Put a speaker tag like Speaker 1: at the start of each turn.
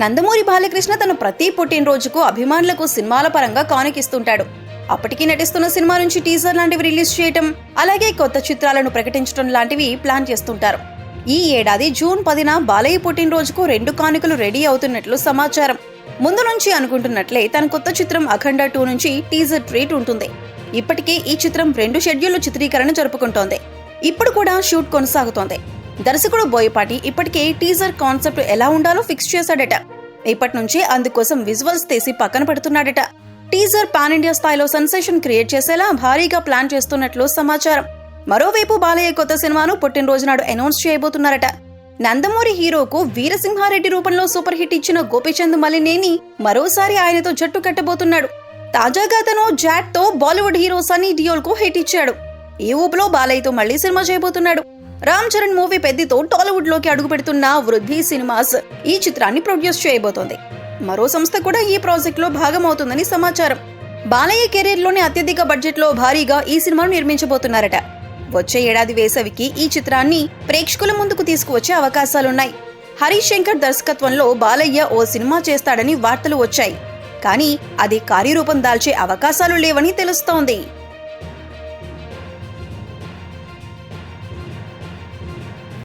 Speaker 1: నందమూరి బాలకృష్ణ తన ప్రతి పుట్టినరోజుకు అభిమానులకు సినిమాల పరంగా కానుకిస్తుంటాడు. అప్పటికి నటిస్తున్న సినిమా నుంచి టీజర్ లాంటివి రిలీజ్ చేయటం అలాగే కొత్త చిత్రాలను ప్రకటించడం లాంటివి ప్లాన్ చేస్తుంటారు. ఈ ఏడాది జూన్ పదిన బాలయ్య పుట్టినరోజుకు రెండు కానుకలు రెడీ అవుతున్నట్లు సమాచారం. ముందు నుంచి అనుకుంటున్నట్లే తన కొత్త చిత్రం అఖండ టూ నుంచి టీజర్ ట్రీట్ ఉంటుంది. ఇప్పటికే ఈ చిత్రం రెండు షెడ్యూల్ చిత్రీకరణ జరుపుకుంటోంది. ఇప్పుడు కూడా షూట్ కొనసాగుతోంది. దర్శకుడు బోయపాటి ఇప్పటికే టీజర్ కాన్సెప్ట్ ఎలా ఉండాలో ఫిక్స్ చేశాడట. ఇప్పటి నుంచే అందుకోసం విజువల్స్ తీసి పక్కన పెడుతున్నాడట. టీజర్ పాన్ ఇండియా స్థాయిలో సెన్సేషన్ క్రియేట్ చేసేలా భారీగా ప్లాన్ చేస్తున్నట్లు సమాచారం. మరోవైపు బాలయ్య కొత్త సినిమాను పుట్టినరోజు నాడు అనౌన్స్ చేయబోతున్నారట. నందమూరి హీరోకు వీరసింహారెడ్డి రూపంలో సూపర్ హిట్ ఇచ్చిన గోపీచంద్ మలినేని మరోసారి ఆయనతో జట్టు కట్టబోతున్నాడు. తాజాగా తను జాట్తో బాలీవుడ్ హీరో సన్నీ డియోల్కు హిట్ ఇచ్చాడు. ఈ ఊపులో బాలయ్యతో మళ్ళీ సినిమా చేయబోతున్నాడు. రామ్ చరణ్ మూవీ పెద్దితో టాలీవుడ్లోకి అడుగు పెడుతున్న వృద్ధి సినిమాస్ ఈ చిత్రాన్ని ప్రొడ్యూస్ చేయబోతోంది. మరో సంస్థ కూడా ఈ ప్రాజెక్ట్లో భాగమవుతుందని సమాచారం. బాలయ్య కెరీర్లోని అత్యధిక బడ్జెట్లో భారీగా ఈ సినిమాను నిర్మించబోతున్నారట. వచ్చే ఏడాది వేసవికి ఈ చిత్రాన్ని ప్రేక్షకుల ముందుకు తీసుకువచ్చే అవకాశాలున్నాయి. హరీష్ శంకర్ దర్శకత్వంలో బాలయ్య ఓ సినిమా చేస్తాడని వార్తలు వచ్చాయి. కానీ అది కార్యరూపం దాల్చే అవకాశాలు లేవని తెలుస్తోంది.